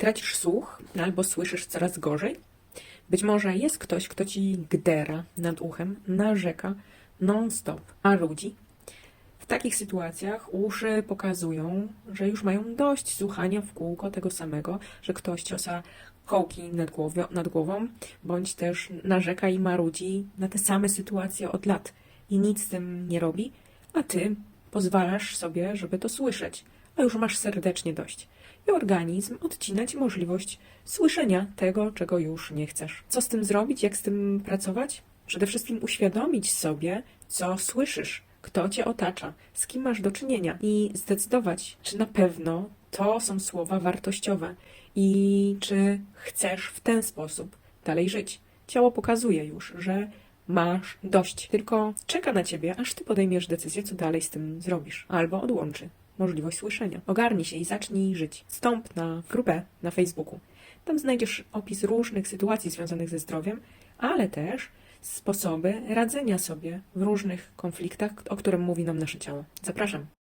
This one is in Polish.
tracisz słuch albo słyszysz coraz gorzej. Być może jest ktoś, kto ci gdera nad uchem, narzeka non-stop, a ludzi. W takich sytuacjach uszy pokazują, że już mają dość słuchania w kółko tego samego, że ktoś ciosa kołki nad, głowią, nad głową, bądź też narzeka i marudzi na te same sytuacje od lat i nic z tym nie robi, a ty pozwalasz sobie, żeby to słyszeć, a już masz serdecznie dość. I organizm odcina ci możliwość słyszenia tego, czego już nie chcesz. Co z tym zrobić? Jak z tym pracować? Przede wszystkim uświadomić sobie, co słyszysz, kto cię otacza, z kim masz do czynienia i zdecydować, czy na pewno to są słowa wartościowe i czy chcesz w ten sposób dalej żyć. Ciało pokazuje już, że masz dość, tylko czeka na ciebie, aż ty podejmiesz decyzję, co dalej z tym zrobisz, albo odłączy możliwość słyszenia. Ogarnij się i zacznij żyć. Wstąp na grupę na Facebooku. Tam znajdziesz opis różnych sytuacji związanych ze zdrowiem, ale też sposoby radzenia sobie w różnych konfliktach, o którym mówi nam nasze ciało. Zapraszam.